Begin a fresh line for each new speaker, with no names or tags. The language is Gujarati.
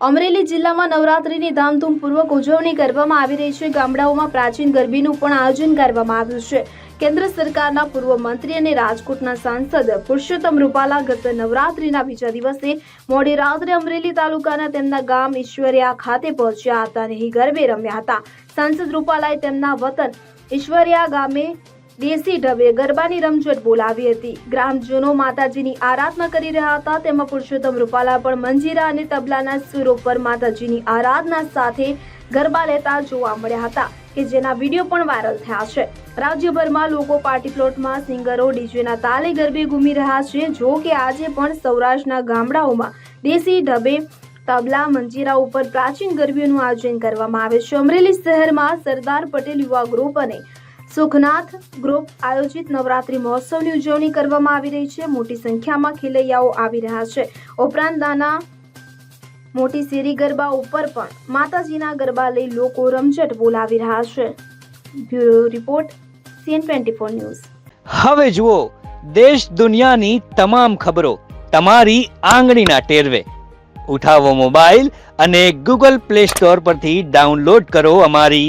અમરેલી જિલ્લામાં નવરાત્રીની ધામધૂમપૂર્વક ઉજવણી કરવામાં આવી રહી છે. ગામડાઓમાં પ્રાચીન ગરબીનું પણ આયોજન કરવામાં આવ્યું છે. કેન્દ્ર સરકારના પૂર્વ મંત્રી અને રાજકોટના સાંસદ પુરુષોત્તમ રૂપાલા ગત નવરાત્રીના બીજા દિવસે મોડી રાત્રે અમરેલી તાલુકાના તેમના ગામ ઈશ્વરિયા ખાતે પહોંચ્યા હતા અને અહીં ગરબે રમ્યા હતા. સાંસદ રૂપાલાએ તેમના વતન ઈશ્વરિયા ગામે દેશી ઢબે ગરબાની રમઝટ બોલાવી હતી. ગ્રામજનો માતાજીની આરાધના કરી રહ્યા હતા. તેમાં પુરુષોત્તમ રૂપાલા પણ મંજીરા અને તબલાના સુરો પર માતાજીની આરાધના સાથે ગરબા લેતા જોવા મળ્યા હતા કે જેના વીડિયો પણ વાયરલ થયા છે. રાજ્યભરમાં લોકો પાર્ટી પ્લોટમાં સિંગરો, ડીજેના તાલે ગરબે ઘૂમી રહ્યા છે. જો કે આજે પણ સૌરાષ્ટ્રના ગામડાઓમાં દેશી ઢબે તબલા, મંજીરા ઉપર પ્રાચીન ગરબીઓનું આયોજન કરવામાં આવે છે. અમરેલી શહેરમાં સરદાર પટેલ યુવા ગ્રુપ અને સુખનાથ ગ્રુપ આયોજિત નવરાત્રી મહોત્સવની ઉજવણી કરવામાં આવી રહી છે. મોટી સંખ્યામાં ખેલૈયાઓ આવી રહ્યા છે. ઉપરાંત નાના મોટી શેરી ગરબા ઉપર પણ માતાજીના ગરબા લઈ લોકો રમઝટ બોલાવી રહ્યા છે. Bureau report, CN twenty four news.
હવે જુઓ, દેશ દુનિયાની તમામ ખબરો તમારી આંગળીના ટેરવે. ઉઠાવો મોબાઈલ અને ગૂગલ પ્લે સ્ટોર પરથી ડાઉનલોડ કરો અમારી